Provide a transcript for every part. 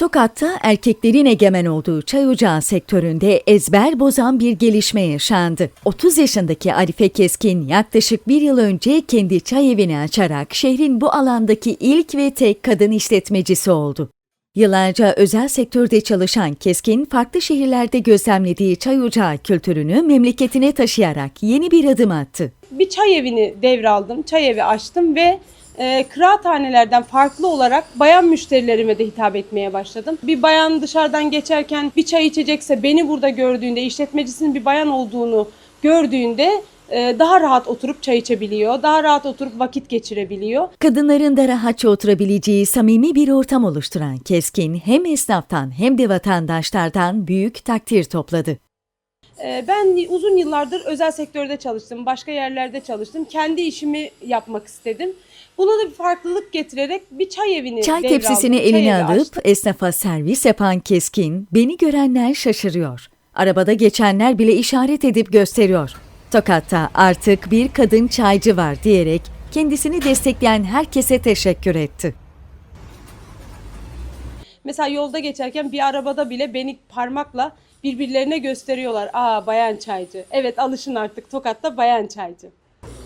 Tokat'ta erkeklerin egemen olduğu çay ocağı sektöründe ezber bozan bir gelişme yaşandı. 30 yaşındaki Arife Keskin yaklaşık bir yıl önce kendi çay evini açarak şehrin bu alandaki ilk ve tek kadın işletmecisi oldu. Yıllarca özel sektörde çalışan Keskin, farklı şehirlerde gözlemlediği çay ocağı kültürünü memleketine taşıyarak yeni bir adım attı. bir çay evini devraldım. Çay evi açtım ve e, kıraathanelerden farklı olarak bayan müşterilerime de hitap etmeye başladım. Bir bayan dışarıdan geçerken bir çay içecekse beni burada gördüğünde, işletmecisinin bir bayan olduğunu gördüğünde e, daha rahat oturup çay içebiliyor, daha rahat oturup vakit geçirebiliyor. Kadınların da rahatça oturabileceği samimi bir ortam oluşturan Keskin hem esnaftan hem de vatandaşlardan büyük takdir topladı. E, ben uzun yıllardır özel sektörde çalıştım, başka yerlerde çalıştım. Kendi işimi yapmak istedim. Buna da bir farklılık getirerek bir çay evini Çay tepsisini Çay eline alıp açtım. esnafa servis yapan Keskin, beni görenler şaşırıyor. Arabada geçenler bile işaret edip gösteriyor. Tokat'ta artık bir kadın çaycı var diyerek kendisini destekleyen herkese teşekkür etti. Mesela yolda geçerken bir arabada bile beni parmakla birbirlerine gösteriyorlar. Aa bayan çaycı. Evet alışın artık Tokat'ta bayan çaycı.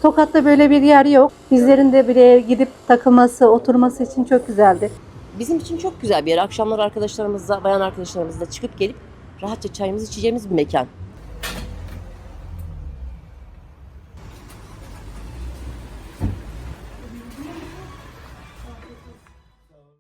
Tokat'ta böyle bir yer yok. Bizlerin de buraya gidip takılması, oturması için çok güzeldi. Bizim için çok güzel bir yer. Akşamlar arkadaşlarımızla, bayan arkadaşlarımızla çıkıp gelip rahatça çayımızı içeceğimiz bir mekan.